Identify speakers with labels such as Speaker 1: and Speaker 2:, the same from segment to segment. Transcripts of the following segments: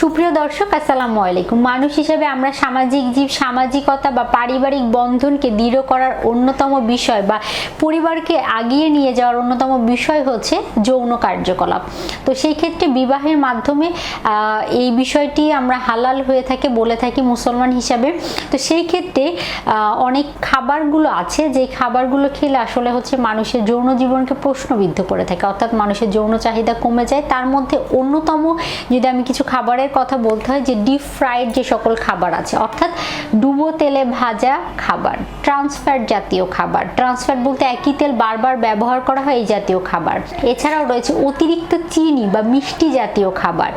Speaker 1: সুপ্রিয় দর্শক, আসসালামু আলাইকুম। মানুষ হিসেবে আমরা সামাজিক জীব, সামাজিকতা বা পারিবারিক বন্ধনকে দৃঢ় করার অন্যতম বিষয় বা পরিবারকে আগিয়ে নিয়ে যাওয়ার অন্যতম বিষয় হচ্ছে যৌন কার্যকলাপ। তো সেই ক্ষেত্রে বিবাহের মাধ্যমে এই বিষয়টি আমরা হালাল হয়ে থাকে বলে থাকি মুসলমান হিসাবে। তো সেই ক্ষেত্রে অনেক খাবারগুলো আছে, যে খাবারগুলো খেলে আসলে হচ্ছে মানুষের যৌন জীবনকে প্রশ্নবিদ্ধ করে থাকে। অর্থাৎ মানুষের যৌন চাহিদা কমে যায়। তার মধ্যে অন্যতম যদি আমি কিছু খাবারের কথা বলতে হয় যে ডিপ ফ্রাইড যে সকল খাবার আছে, অর্থাৎ ডুবো তেলে ভাজা খাবার ট্রান্সফ্যাট জাতীয় খাবার। ট্রান্সফ্যাট বলতে একই তেল বারবার ব্যবহার করা হয় এই জাতীয় খাবার। এছাড়াও রয়েছে অতিরিক্ত চিনি বা মিষ্টি জাতীয় খাবার।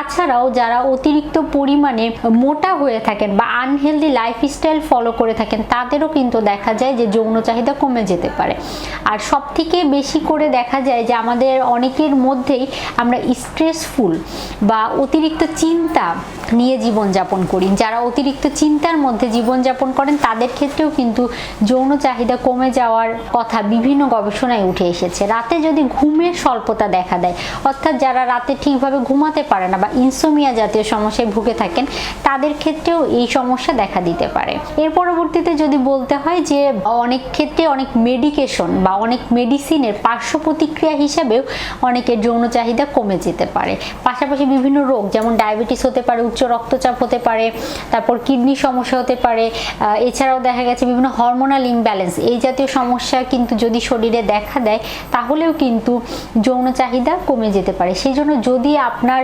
Speaker 1: তাছাড়াও যারা অতিরিক্ত পরিমাণে মোটা হয়ে থাকেন বা আনহেলদি লাইফস্টাইল ফলো করে থাকেন, তাদেরও কিন্তু দেখা যায় যে যৌন চাহিদা কমে যেতে পারে। আর সব থেকে বেশি করে দেখা যায় যে আমাদের অনেকের মধ্যেই আমরা স্ট্রেসফুল বা অতিরিক্ত চিন্তা নিয়ে জীবনযাপন করি। যারা অতিরিক্ত চিন্তার মধ্যে জীবনযাপন করেন, তাদের ক্ষেত্রেও কিন্তু যৌন চাহিদা কমে যাওয়ার কথা বিভিন্ন গবেষণায় উঠে এসেছে। রাতে যদি ঘুমের স্বল্পতা দেখা দেয়, অর্থাৎ যারা রাতে ঠিকভাবে ঘুমাতে পারে না বা ইনসোমিয়া জাতীয় সমস্যায় ভুগে থাকেন, তাদের ক্ষেত্রেও এই সমস্যা দেখা দিতে পারে। এর পরবর্তীতে যদি বলতে হয় যে, অনেক ক্ষেত্রে অনেক মেডিকেশন বা অনেক মেডিসিনের পার্শ্ব প্রতিক্রিয়া হিসাবেও অনেকের যৌন চাহিদা কমে যেতে পারে। পাশাপাশি বিভিন্ন রোগ, যেমন ডায়াবেটিস হতে পারে, উচ্চ রক্তচাপ হতে পারে, তারপর কিডনি সমস্যা হতে পারে এছাড়াও দেখা গেছে বিভিন্ন হরমোনাল ইমব্যালেন্স এই জাতীয় সমস্যা কিন্তু যদি শরীরে দেখা দেয়, তাহলেও কিন্তু যৌন চাহিদা কমে যেতে পারে। সেই জন্য যদি আপনার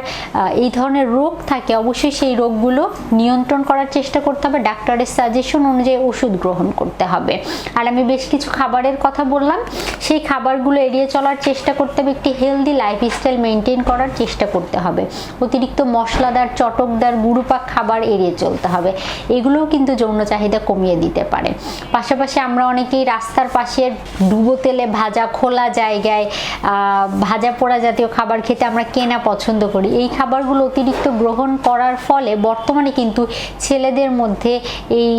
Speaker 1: এই ধরনের রোগ থাকে, অবশ্যই সেই রোগগুলো নিয়ন্ত্রণ করার চেষ্টা করতে হবে, ডাক্তারের সাজেশন অনুযায়ী ওষুধ গ্রহণ করতে হবে। আর আমি বেশ কিছু খাবারের কথা বললাম, সেই খাবারগুলো এড়িয়ে চলার চেষ্টা করতে হবে, একটি হেলদি লাইফস্টাইল মেনটেন করার চেষ্টা করতে হবে। অতিরিক্ত মশলাদার, চটকদার গুরুপাক খাবার এড়িয়ে চলতে হবে। এগুলোও কিন্তু যৌন চাহিদা কমিয়ে দিতে পারে। পাশাপাশি আমরা অনেকেই রাস্তার পাশের ডুবো তেলে ভাজা খোলা জায়গায় ভাজা পোড়া জাতীয় খাবার খেতে আমরা কেনা পছন্দ করি। এই খাবারগুলো অতিরিক্ত গ্রহণ করার ফলে বর্তমানে কিন্তু ছেলেদের মধ্যে এই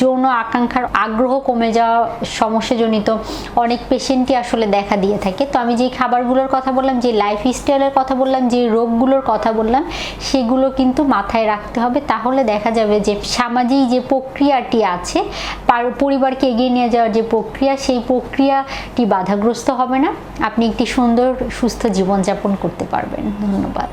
Speaker 1: যৌন আকাঙ্ক্ষার আগ্রহ কমে যাওয়া সমস্যাজনিত অনেক পেশেন্টই আসলে দেখা দিয়ে থাকে। তো আমি যে খাবারগুলোর কথা বললাম, যে লাইফ স্টাইলের কথা বললাম, যে রোগগুলোর কথা বললাম, সেগুলো কিন্তু মাথায় রাখতে হবে। তাহলে দেখা যাবে যে সামাজিক যে প্রক্রিয়াটি আছে পরিবারকে এগিয়ে নিয়ে যাওয়ার যে প্রক্রিয়া, সেই প্রক্রিয়াটি বাধাগ্রস্ত হবে না। আপনি একটি সুন্দর, সুস্থ জীবনযাপন করতে পারবেন। ধন্যবাদ।